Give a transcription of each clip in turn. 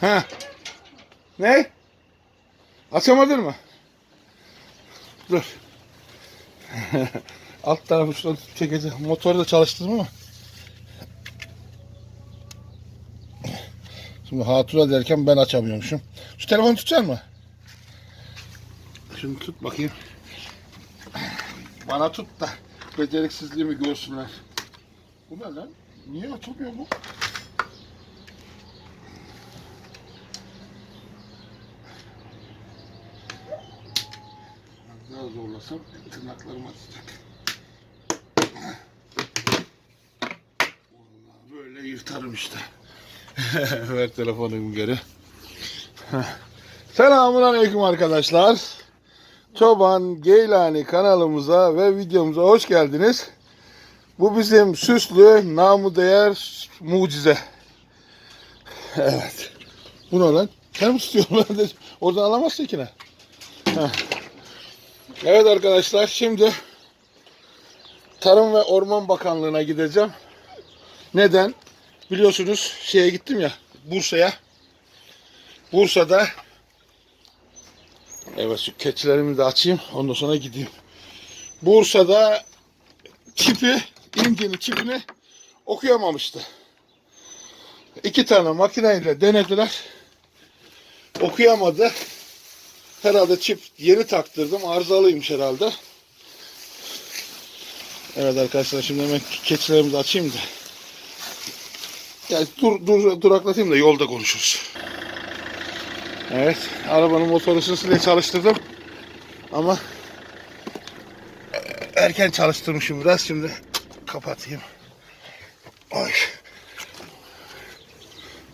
Ha. Ne? Açamadın mı? Dur. Alt tarafı şuradan çekeceğim. Motoru da çalıştırdım ama. Şimdi hatıra derken ben açamıyormuşum. Şu telefonu tutacak mı? Şunu tut bakayım. Bana tut da beceriksizliğimi görsünler. Bu ne lan? Niye açılmıyor bu? Daha zorlasam tırnaklarım acıyacak. Böyle yırtarım işte. Ver telefonumu geri. Selamun Aleyküm arkadaşlar. Çoban Geylani kanalımıza ve videomuza hoş geldiniz. Bu bizim süslü, namı değer mucize. Evet. Bu ne lan? Sen mi tutuyorsun? Oradan alamazsın ki ne? Evet arkadaşlar şimdi Tarım ve Orman Bakanlığı'na gideceğim. Neden? Biliyorsunuz şeye gittim ya Bursa'ya. Bursa'da Evet şu keçilerimi de açayım. Ondan sonra gideyim. Bursa'da çipi, incinin çipini okuyamamıştı. İki tane makineyle denediler. Okuyamadı. Herhalde çip yeni taktırdım. Arızalıymış herhalde. Evet arkadaşlar şimdi hemen keçilerimizi açayım da. Yani dur, dur, duraklatayım da yolda konuşuruz. Evet, arabanın motor ısısıyla çalıştırdım. Ama erken çalıştırmışım biraz. Şimdi kapatayım. Ay.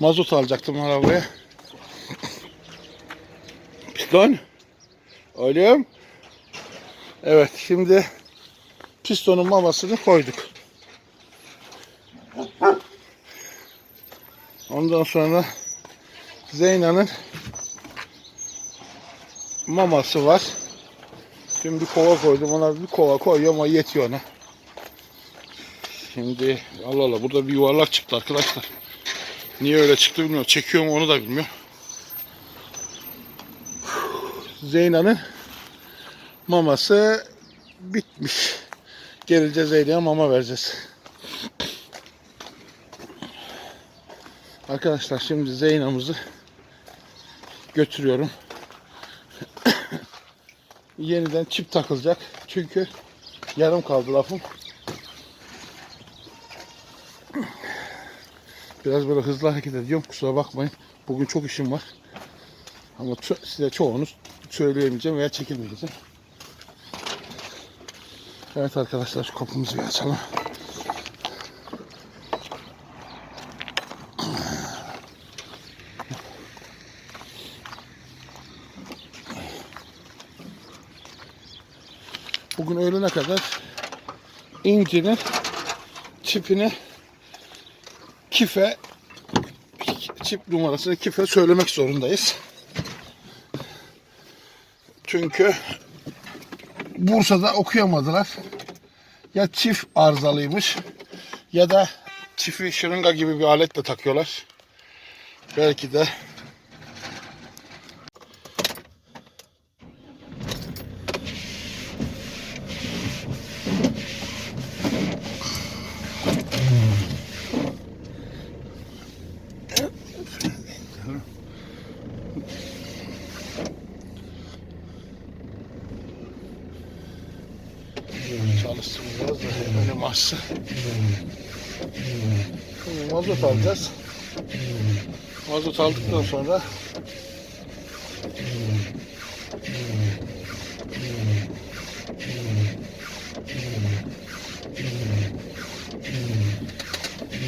Mazot alacaktım arabaya. Piston. Oğlum. Evet, şimdi pistonun mamasını koyduk. Ondan sonra Zeyna'nın maması var. Şimdi kova koydum. Ona bir kova koyuyorum ama yetiyor ona. Şimdi Allah Allah burada bir yuvarlak çıktı arkadaşlar. Niye öyle çıktı bilmiyorum. Çekiyor mu onu da bilmiyorum. Zeyna'nın maması bitmiş. Gelince Zeyna'ya mama vereceğiz. Arkadaşlar şimdi Zeyna'mızı götürüyorum. Yeniden çip takılacak. Çünkü yarım kaldı lafım. Biraz böyle hızlı hareket ediyorum. Kusura bakmayın. Bugün çok işim var. Ama size çoğunu söyleyemeyeceğim veya çekilmeyeceğim. Evet arkadaşlar şu kapımızı bir açalım. Bugün öğlene kadar incinin çipini kife çip numarasını kife söylemek zorundayız. Çünkü Bursa'da okuyamadılar. Ya çift arızalıymış ya da çifi şırınga gibi bir aletle takıyorlar. Belki de biraz da önem açsın. Şimdi mazot alacağız. Mazot aldıktan sonra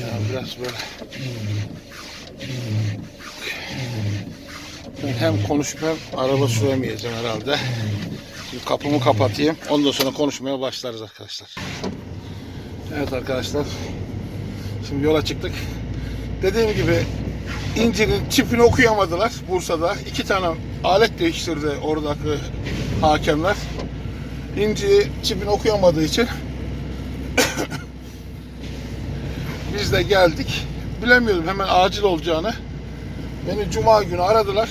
ya biraz böyle hem konuşup hem araba süremeyeceğim herhalde. Şimdi kapımı kapatayım. Ondan sonra konuşmaya başlarız arkadaşlar. Evet arkadaşlar. Şimdi yola çıktık. Dediğim gibi incinin çipini okuyamadılar Bursa'da. İki tane alet değiştirdi oradaki hakemler. İnci çipini okuyamadığı için biz de geldik. Bilemiyordum hemen acil olacağını. Beni cuma günü aradılar.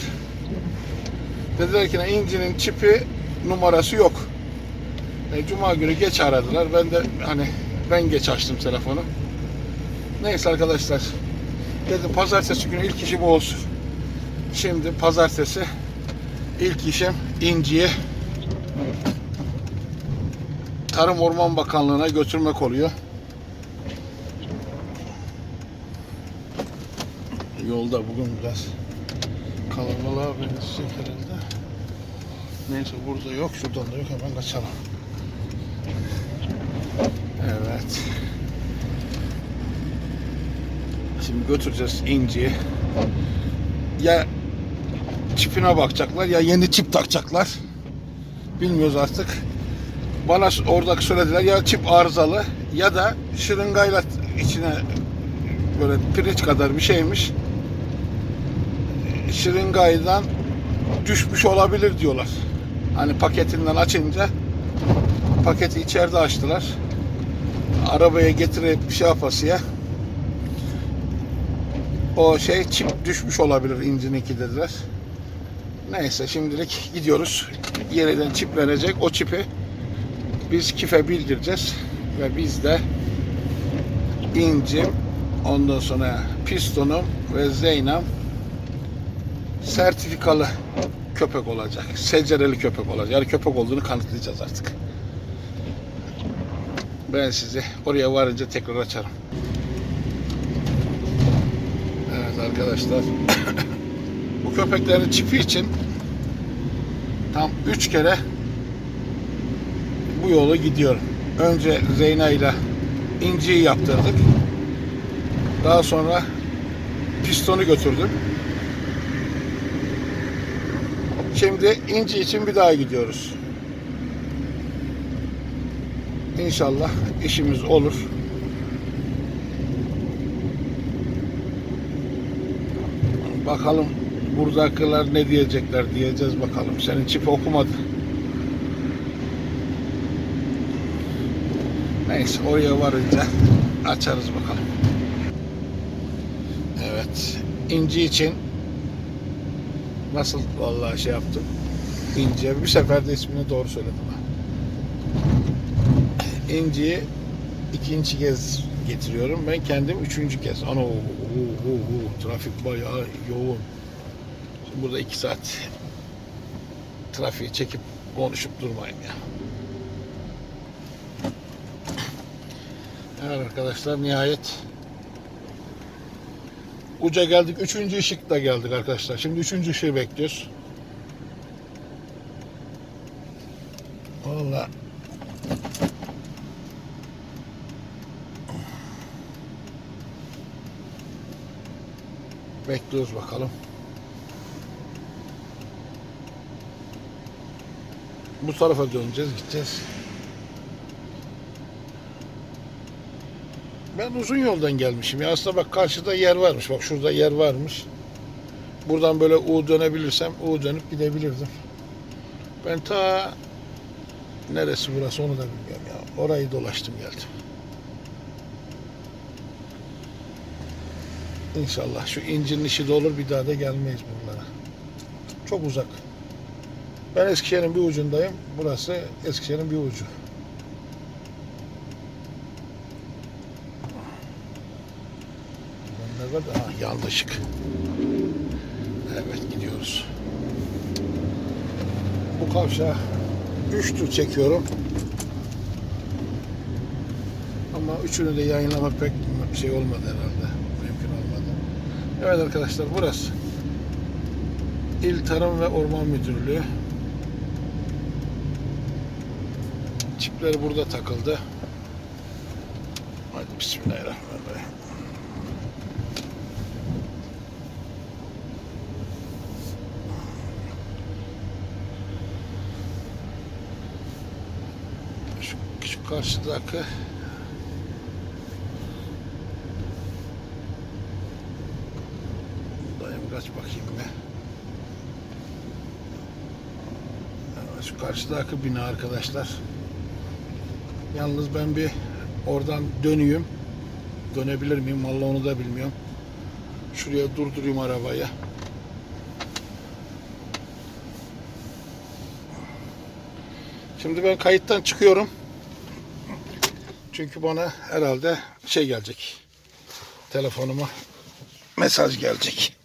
Dediler ki incinin çipi numarası yok. E, cuma günü geç aradılar. Ben de hani ben geç açtım telefonu. Neyse arkadaşlar. Dedim pazartesi günü ilk işi bu olsun. Şimdi pazartesi ilk işim inciyi Tarım Orman Bakanlığı'na götürmek oluyor. Yolda bugün biraz kalabalığa benziyor herhalde. Neyse burada yok, şuradan da yok. Hemen kaçalım. Evet. Şimdi götüreceğiz inciyi. Ya çipine bakacaklar ya yeni çip takacaklar. Bilmiyoruz artık. Bana orada söylediler ya çip arızalı ya da şırıngayla içine böyle pirinç kadar bir şeymiş. Şırıngaydan düşmüş olabilir diyorlar. Hani paketinden açınca paketi içeride açtılar. Arabaya getirip şey yapasıya o şey çip düşmüş olabilir incininki dediler. Neyse şimdilik gidiyoruz. Yeniden çip verecek. O çipi biz kife bildireceğiz ve biz de incim ondan sonra pistonum ve zeynam sertifikalı köpek olacak. Secereli köpek olacak. Yani köpek olduğunu kanıtlayacağız artık. Ben sizi oraya varınca tekrar açarım. Evet arkadaşlar. Bu köpeklerin çipi için tam 3 kere bu yolu gidiyorum. Önce Zeyna ile inciyi yaptırdık. Daha sonra pistonu götürdüm. Şimdi inci için bir daha gidiyoruz. İnşallah işimiz olur. Bakalım buradakiler ne diyecekler diyeceğiz bakalım. Senin çip okumadı. Neyse oraya varınca açarız bakalım. Evet. inci için nasıl vallahi şey yaptım. İnci bir seferde ismini doğru söyledim ha. İnciyi ikinci kez getiriyorum. Ben kendim üçüncü kez. Ana o, o, o, trafik bayağı yoğun. Şimdi burada iki saat trafiği çekip konuşup durmayın ya. Evet arkadaşlar nihayet uca geldik. Üçüncü ışıkta geldik arkadaşlar. Şimdi üçüncü ışığı bekliyoruz. Valla bekliyoruz bakalım. Bu tarafa döneceğiz, gideceğiz. Ben uzun yoldan gelmişim. Ya aslında bak karşıda yer varmış. Bak şurada yer varmış. Buradan böyle U dönebilirsem U dönüp gidebilirdim. Ben ta neresi burası onu da bilmiyorum ya. Orayı dolaştım geldim. İnşallah şu incinin işi de olur bir daha da gelmeyiz buralara. Çok uzak. Ben Eskişehir'in bir ucundayım. Burası Eskişehir'in bir ucu. Işık. Evet gidiyoruz. Bu kavşağı 3 tur çekiyorum. Ama üçünü de yayınlamak pek şey olmadı herhalde. Mümkün olmadı. Evet arkadaşlar burası. İl Tarım ve Orman Müdürlüğü. Çipleri burada takıldı. Hadi Bismillahirrahmanirrahim. Şu, şu karşıdaki Buradayım kaç bakayım be. Evet, şu karşıdaki bina arkadaşlar. Yalnız ben bir oradan dönüyüm. Dönebilir miyim? Vallahi onu da bilmiyorum. Şuraya durdurayım arabayı. Şimdi ben kayıttan çıkıyorum. Çünkü bana herhalde şey gelecek. Telefonuma mesaj gelecek.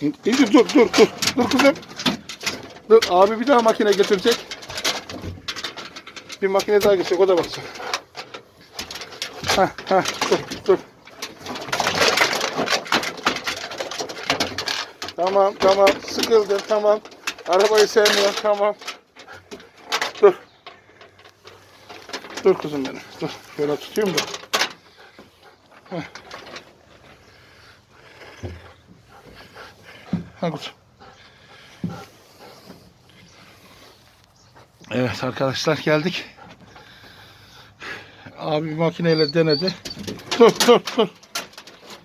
İndir dur dur dur. Dur kızım. Dur abi bir daha makine getirecek. Bir makine daha getirecek o da bakacak. Heh heh dur dur. Tamam tamam sıkıldım tamam. Arabayı sevmiyorum tamam. Dur. Dur kızım benim. Dur. Şöyle tutayım da. Heh. Ha kuzum. Evet arkadaşlar geldik. Abi makineyle denedi. Dur dur dur.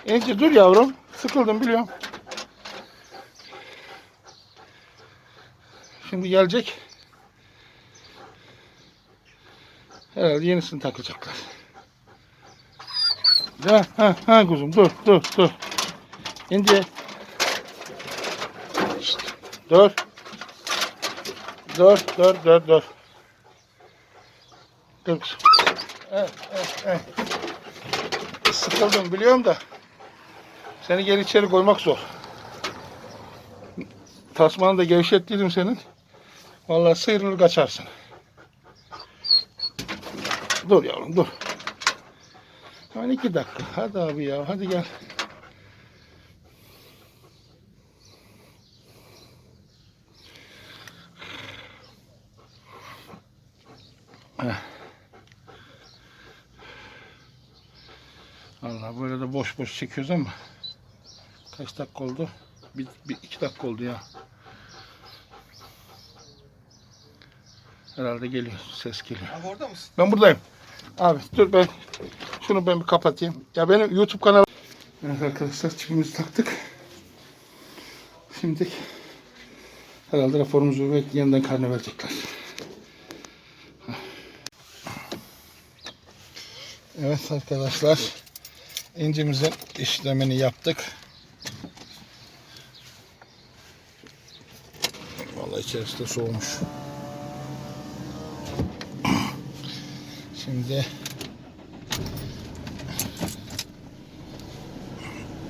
İnci dur yavrum. Sıkıldım biliyorum. Şimdi gelecek. Herhalde yenisini takacaklar. Ha ha ha kuzum dur dur dur. Şşt, dur. Dur dur dur dur. Dur kuzum. Evet, evet, evet. Sıkıldım biliyorum da. Seni geri içeri koymak zor. Tasmanı da gevşettiydim senin. Vallahi sıyrılır kaçarsın. Dur yavrum dur. Hemen iki dakika. Hadi abi ya hadi gel. Heh. Allah böyle de boş boş çekiyoruz ama kaç dakika oldu? Bir, bir iki dakika oldu ya. Herhalde geliyor. Ses geliyor. Abi orada mısın? Ben buradayım. Abi dur ben şunu ben bir kapatayım. Ya benim YouTube kanalım. Evet arkadaşlar çipimizi taktık. Şimdi herhalde raporumuzu ve yeniden karne verecekler. Evet arkadaşlar incimizin işlemini yaptık. Vallahi içerisi de soğumuş. Şimdi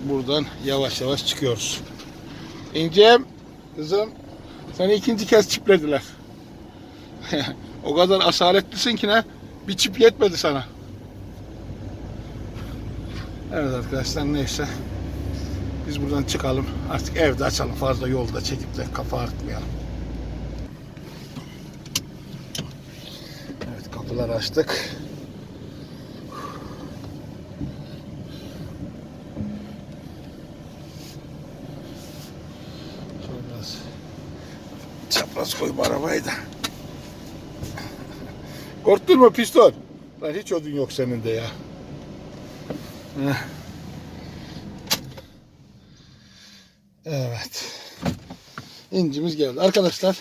buradan yavaş yavaş çıkıyoruz. İncem, kızım seni ikinci kez çiplediler. o kadar asaletlisin ki ne? Bir çip yetmedi sana. Evet arkadaşlar neyse. Biz buradan çıkalım. Artık evde açalım. Fazla yolda çekip de kafa artmayalım. Evet kapıları açtık. Biraz çapraz koyup arabayı da. Korktun mu piston? Lan hiç odun yok senin de ya. Evet. İncimiz geldi. Arkadaşlar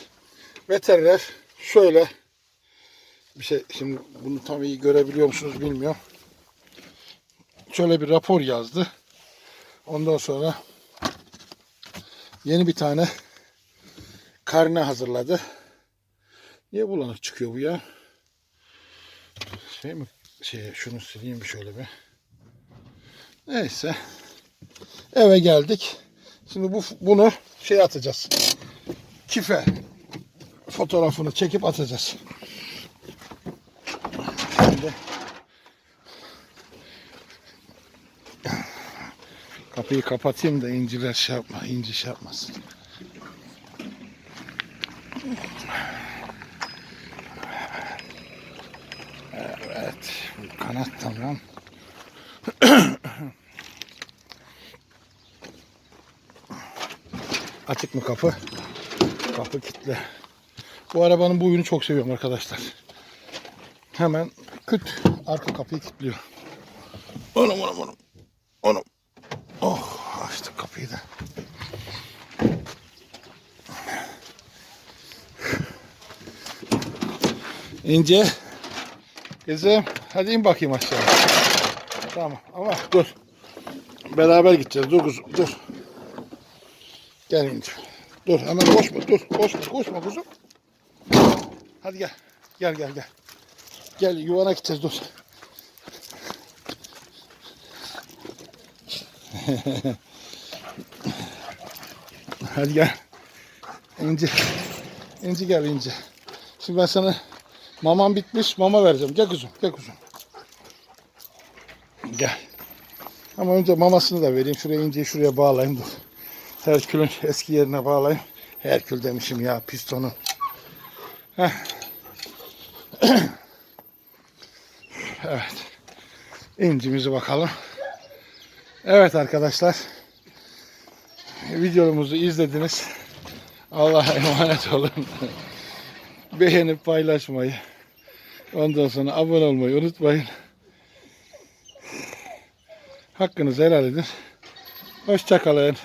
veteriner şöyle bir şey şimdi bunu tam iyi görebiliyor musunuz bilmiyorum. Şöyle bir rapor yazdı. Ondan sonra yeni bir tane karne hazırladı. Niye bulanık çıkıyor bu ya? Şey mi? Şey, şunu sileyim bir şöyle bir. Neyse. Eve geldik. Şimdi bu bunu şey atacağız. Kife fotoğrafını çekip atacağız. Şimdi kapıyı kapatayım da inciler şey yapma, inci şey yapmasın. Evet, kanat tamam. Açık mı kapı? Kapı kilitli. Bu arabanın bu oyunu çok seviyorum arkadaşlar. Hemen küt arka kapıyı kilitliyor. Onum onum onum. Onum. Oh açtık kapıyı da. İnce. Kızım hadi in bakayım aşağı. Tamam ama dur. Beraber gideceğiz. Dur kuzum dur. Gel İnci. Dur hemen koşma dur. Koşma koşma kuzum. Hadi gel. Gel gel gel. Gel yuvana gideceğiz dur. Hadi gel. İnci. İnci gel İnci. Şimdi ben sana mamam bitmiş mama vereceğim. Gel kuzum gel kuzum. Gel. Ama önce mamasını da vereyim. Şuraya İnci'yi şuraya bağlayayım dur. Herkül'ün eski yerine bağlayayım. Herkül demişim ya pistonu. Heh. evet. İncimizi bakalım. Evet arkadaşlar. Videomuzu izlediniz. Allah'a emanet olun. Beğenip paylaşmayı. Ondan sonra abone olmayı unutmayın. Hakkınızı helal edin. Hoşçakalın.